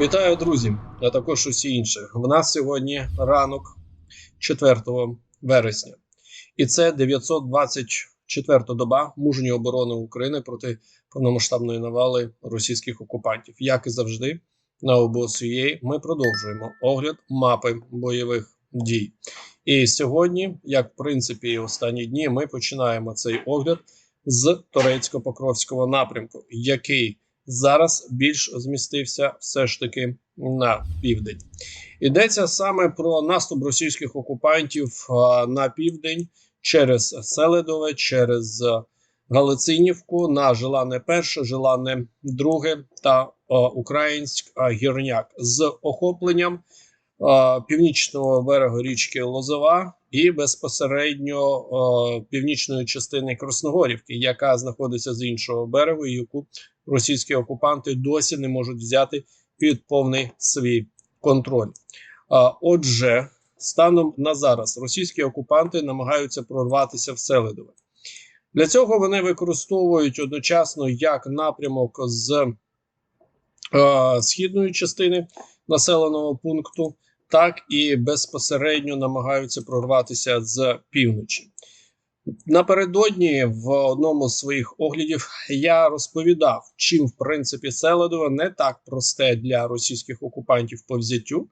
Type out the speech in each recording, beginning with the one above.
Вітаю, друзі, а також усі інші. В нас сьогодні ранок 4 вересня, і це 924 доба мужньої оборони України проти повномасштабної навали російських окупантів. Як і завжди, на ОБОСУЄ ми продовжуємо огляд мапи бойових дій. І сьогодні, як в принципі, і останні дні, ми починаємо цей огляд з турецько-покровського напрямку, який зараз більш змістився все ж таки на південь. Йдеться саме про наступ російських окупантів на південь через Селедове, через Галицинівку на Желане Перше, Желане Друге та а, Українськ а, Гірняк з охопленням північного берегу річки Лозова і безпосередньо північної частини Красногорівки, яка знаходиться з іншого берегу, яку російські окупанти досі не можуть взяти під повний свій контроль. Отже, станом на зараз російські окупанти намагаються прорватися в Селедове. Для цього вони використовують одночасно як напрямок з е, східної частини населеного пункту, так і безпосередньо намагаються прорватися з півночі. Напередодні в одному з своїх оглядів я розповідав, чим в принципі Селедове не так просте для російських окупантів по взяттю,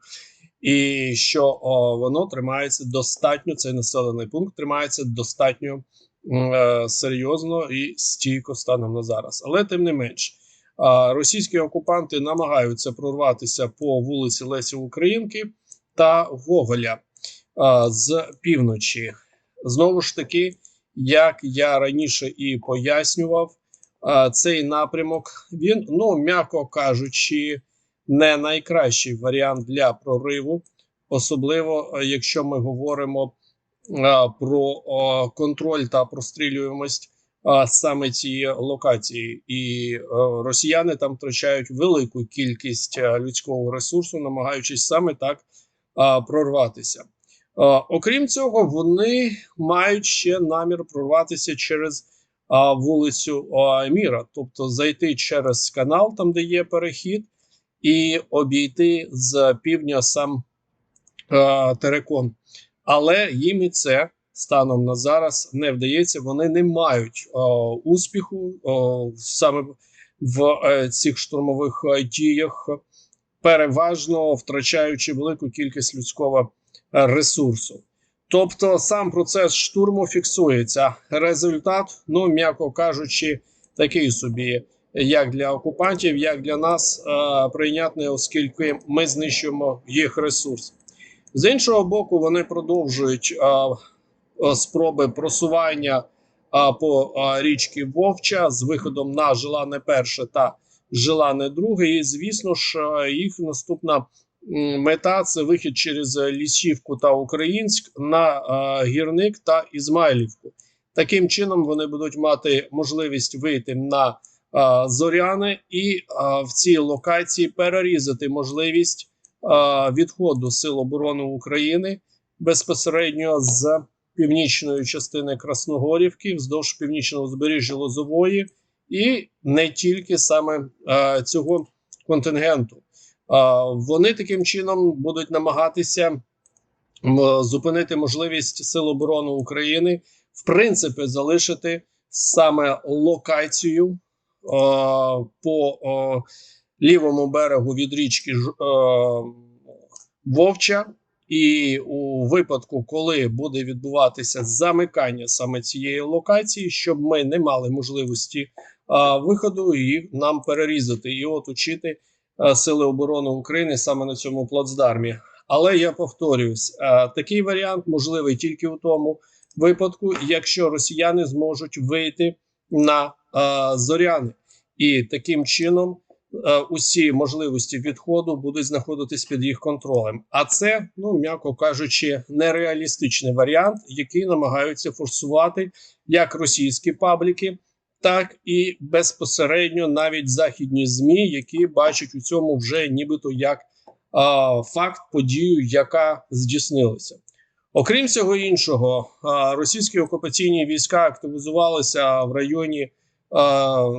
і що о, воно тримається достатньо. Цей населений пункт тримається достатньо е, серйозно і стійко станом на зараз. Але тим не менш, е, російські окупанти намагаються прорватися по вулиці Лесі Українки та Гоголя е, з півночі. Знову ж таки, як я раніше і пояснював, цей напрямок він, ну м'яко кажучи, не найкращий варіант для прориву, особливо якщо ми говоримо про контроль та прострілюємость саме цієї локації, і росіяни там втрачають велику кількість людського ресурсу, намагаючись саме так прорватися. Окрім цього, вони мають ще намір прорватися через вулицю Міра, тобто зайти через канал, там де є перехід, і обійти з півдня сам Терекон. Але їм і це станом на зараз не вдається. Вони не мають успіху саме в е, цих штурмових діях, переважно втрачаючи велику кількість людського ресурсу. Тобто сам процес штурму фіксується. Результат, ну м'яко кажучи, такий собі, як для окупантів, як для нас, е прийнятний, оскільки ми знищуємо їх ресурс. З іншого боку, вони продовжують е спроби просування е по е річці Вовча з виходом на Желане перше та Желане друге. І звісно ж, е їх наступна мета це вихід через Лісівку та Українськ на е, гірник та Ізмайлівку. Таким чином вони будуть мати можливість вийти на е, зоряни і в цій локації перерізати можливість відходу Сил оборони України безпосередньо з північної частини Красногорівки, вздовж північного узбережжя Лозової, і не тільки саме е, цього контингенту. Вони таким чином будуть намагатися зупинити можливість Сил оборони України в принципі залишити саме локацію по лівому берегу від річки Вовча. І у випадку, коли буде відбуватися замикання саме цієї локації, щоб ми не мали можливості виходу і нам перерізати і оточити Е, Сили оборони України саме на цьому плацдармі. Але я повторююсь, такий варіант можливий тільки у тому випадку, якщо росіяни зможуть вийти на зоряни, і таким чином усі можливості відходу будуть знаходитись під їх контролем. А це, ну м'яко кажучи, нереалістичний варіант, який намагаються форсувати як російські пабліки так і безпосередньо навіть західні змі, які бачать у цьому вже нібито як а, факт подію, яка здійснилася. Окрім всього іншого, російські окупаційні війська активізувалися в районі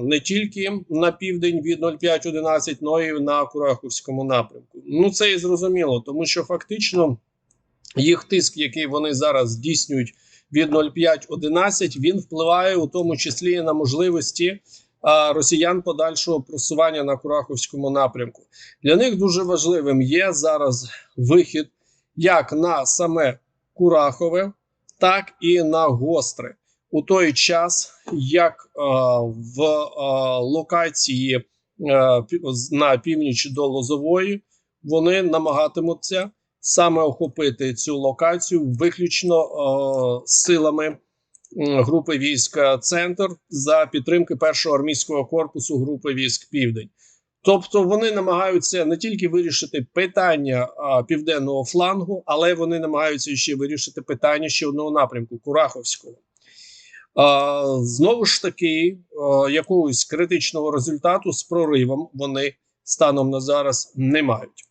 не тільки на південь від 0511, але й на Курахівському напрямку. Ну це і зрозуміло, тому що фактично їх тиск, який вони зараз здійснюють від 0511, він впливає у тому числі і на можливості росіян подальшого просування на Курахівському напрямку. Для них дуже важливим є зараз вихід як на саме Курахове, так і на гостре. У той час, як е, в е, локації е, на північ до Лозової, вони намагатимуться саме охопити цю локацію виключно е, силами групи військ Центр за підтримки першого армійського корпусу групи військ Південь. Тобто вони намагаються не тільки вирішити питання а, південного флангу, але вони намагаються ще вирішити питання ще одного напрямку Кураховського. А, знову ж таки, а, якогось критичного результату з проривом вони станом на зараз не мають.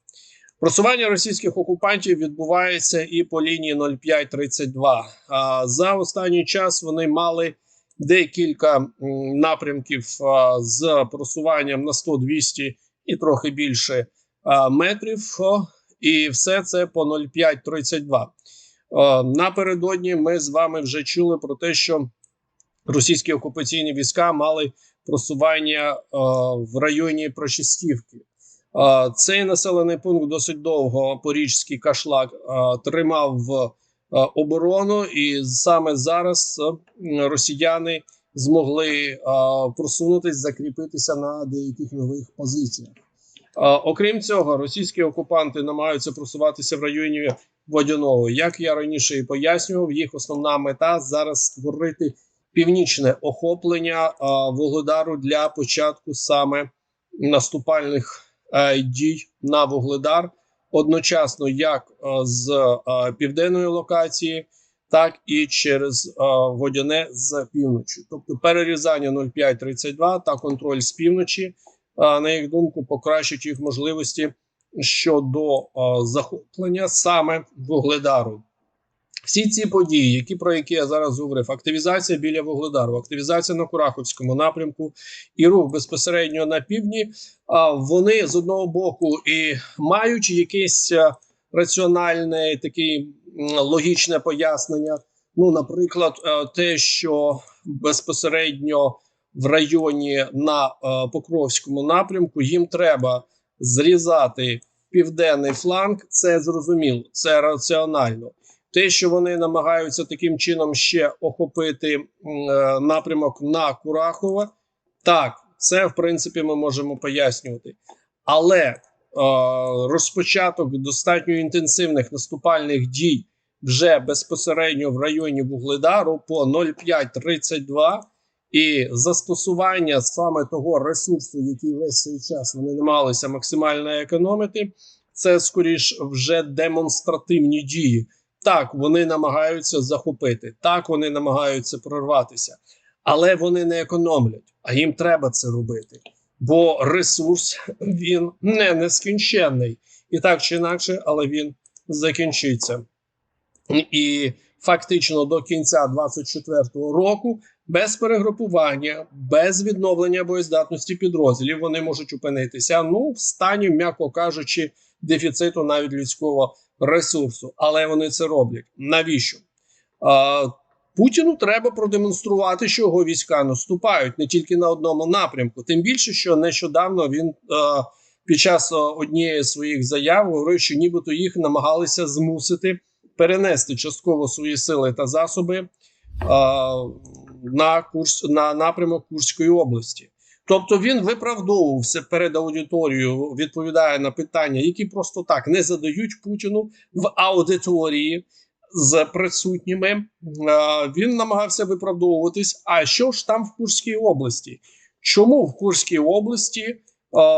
Просування російських окупантів відбувається і по лінії 0532. А за останній час вони мали декілька напрямків з просуванням на 100-200 і трохи більше метрів. І все це по 0532. Е, Напередодні ми з вами вже чули про те, що російські окупаційні війська мали просування в районі Прочистівки. Цей населений пункт досить довго порічський кашлак тримав оборону, і саме зараз росіяни змогли просунутись, закріпитися на деяких нових позиціях. Окрім цього, російські окупанти намагаються просуватися в районі водяного. Як я раніше і пояснював, їх основна мета зараз створити північне охоплення Вугледару для початку саме наступальних дій на Вугледар, одночасно як е, з е, південної локації, так і через е, водяне з півночі. Тобто перерізання 0532 та контроль з півночі, на їх думку, покращить їх можливості щодо захоплення саме Вугледару. Всі ці події, які про які я зараз говорив, активізація біля Вугледару, активізація на Кураховському напрямку і рух безпосередньо на півдні, вони з одного боку і мають якесь е, раціональне таке логічне пояснення. Ну, наприклад, е, те, що безпосередньо в районі на е, Покровському напрямку їм треба зрізати південний фланг, це зрозуміло, це раціонально. Те, що вони намагаються таким чином ще охопити е, напрямок на Курахова, так, це в принципі ми можемо пояснювати. Але е, розпочаток достатньо інтенсивних наступальних дій вже безпосередньо в районі Вугледару по 0,532 і застосування саме того ресурсу, який весь цей час вони намагалися максимально економити, це скоріш вже демонстративні дії. Так, вони намагаються захопити, так вони намагаються прорватися, але вони не економлять, а їм треба це робити. Бо ресурс він не нескінченний. І так чи інакше, але він закінчиться. І фактично до кінця 24-го року без перегрупування, без відновлення боєздатності підрозділів вони можуть опинитися ну в стані, м'яко кажучи, дефіциту навіть людського ресурсу. Але вони це роблять. Навіщо? А, Путіну треба продемонструвати, що його війська наступають не тільки на одному напрямку. Тим більше, що нещодавно він е, під час однієї з своїх заяв говорив, що нібито їх намагалися змусити перенести частково свої сили та засоби е, на курс на напрямок Курської області. Тобто він виправдовувався перед аудиторією, відповідає на питання, які просто так не задають Путіну в аудиторії з присутніми. Е, Він намагався виправдовуватись. А що ж там в Курській області? Чому в Курській області е,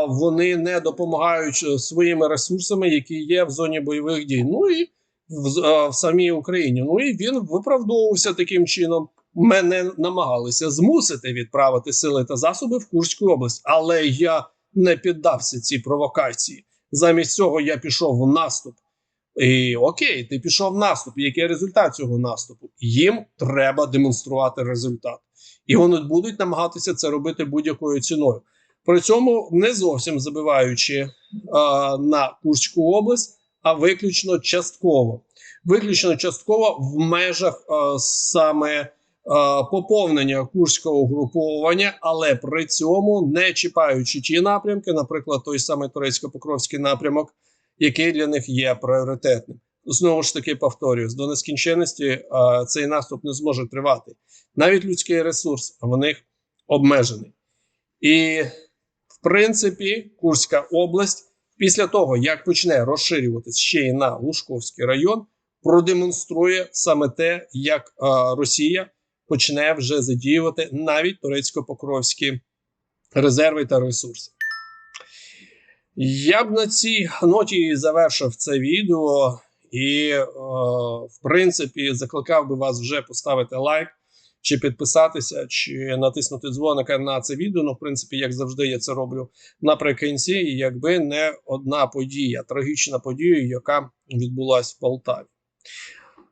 вони не допомагають своїми ресурсами, які є в зоні бойових дій? Ну і в, е, в самій Україні. Ну і він виправдовувався таким чином. Мене намагалися змусити відправити сили та засоби в Курську область, але я не піддався цій провокації. Замість цього я пішов в наступ. І окей, ти пішов в наступ. Який результат цього наступу? Їм треба демонструвати результат. і вони будуть намагатися це робити будь-якою ціною. При цьому не зовсім забиваючи е, на Курську область, а виключно частково. Виключно частково в межах е, саме поповнення курського угруповання, але при цьому не чіпаючи ті напрямки, наприклад, той самий турецько-покровський напрямок, який для них є пріоритетним. Знову ж таки, повторюсь, до нескінченності е, цей наступ не зможе тривати. Навіть людський ресурс в них обмежений. І, в принципі, Курська область після того, як почне розширюватися ще й на Лужковський район, продемонструє саме те, як е, Росія почне вже задіювати навіть турецько-покровські резерви та ресурси. Я б на цій ноті завершив це відео і, е, в принципі, закликав би вас вже поставити лайк, чи підписатися, чи натиснути дзвоника на це відео. Ну, в принципі, як завжди, я це роблю наприкінці, якби не одна подія, трагічна подія, яка відбулася в Полтаві.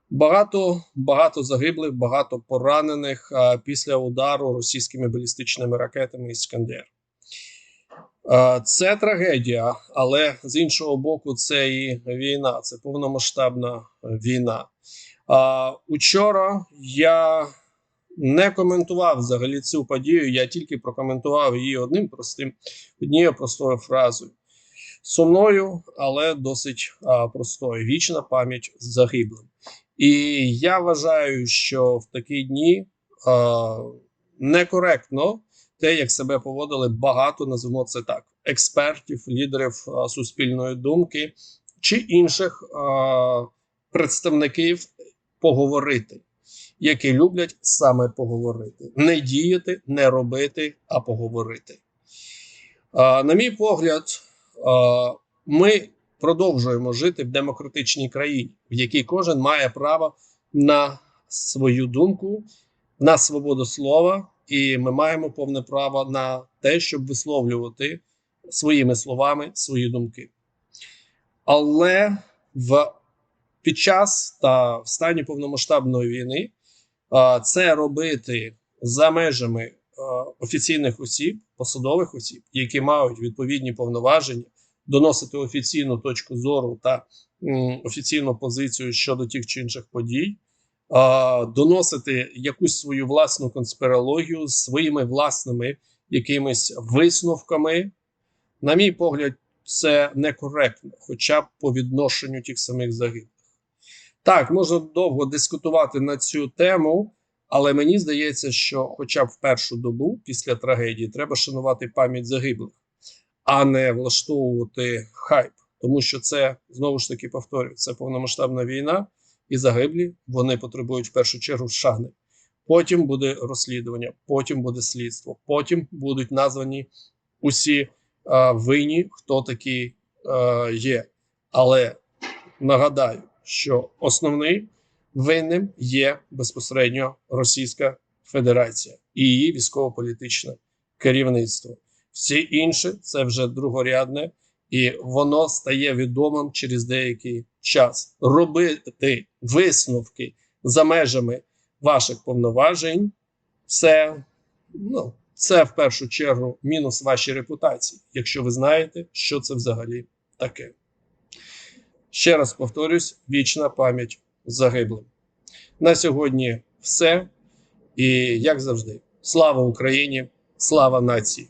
Багато багато загиблих, багато поранених після удару російськими балістичними ракетами Іскандер. А, Це трагедія, але з іншого боку, це і війна, це повномасштабна війна. А, Учора я не коментував взагалі цю подію, я тільки прокоментував її одним простим, однією простою фразою. Сумною, але досить а, простою. Вічна пам'ять загиблим. І я вважаю, що в такі дні а, некоректно те, як себе поводили багато, називаємо це так: експертів, лідерів а, суспільної думки чи інших а, представників поговорити, які люблять саме поговорити, не діяти, не робити, а поговорити. А, на мій погляд, ми продовжуємо жити в демократичній країні, в якій кожен має право на свою думку, на свободу слова, і ми маємо повне право на те, щоб висловлювати своїми словами свої думки. Але в під час та в стані повномасштабної війни це робити за межами офіційних осіб, посадових осіб, які мають відповідні повноваження доносити офіційну точку зору та офіційну позицію щодо тих чи інших подій, доносити якусь свою власну конспірологію своїми власними якимись висновками. На мій погляд, це некоректно, хоча б по відношенню тих самих загиблих. Так, можна довго дискутувати на цю тему, але мені здається, що, хоча б в першу добу після трагедії, треба шанувати пам'ять загиблих а не влаштовувати хайп, тому що це знову ж таки повторюю, це повномасштабна війна, і загиблі вони потребують в першу чергу шагни. Потім буде розслідування, потім буде слідство, потім будуть названі усі а, винні, хто такі а, є. Але нагадаю, що основний винним є безпосередньо Російська Федерація і її військово-політичне керівництво. Всі інші це вже другорядне, і воно стає відомим через деякий час. Робити висновки за межами ваших повноважень, це ну, це в першу чергу мінус вашій репутації, якщо ви знаєте, що це взагалі таке. Ще раз повторюсь: вічна пам'ять загиблим. На сьогодні все. І як завжди, слава Україні, слава нації!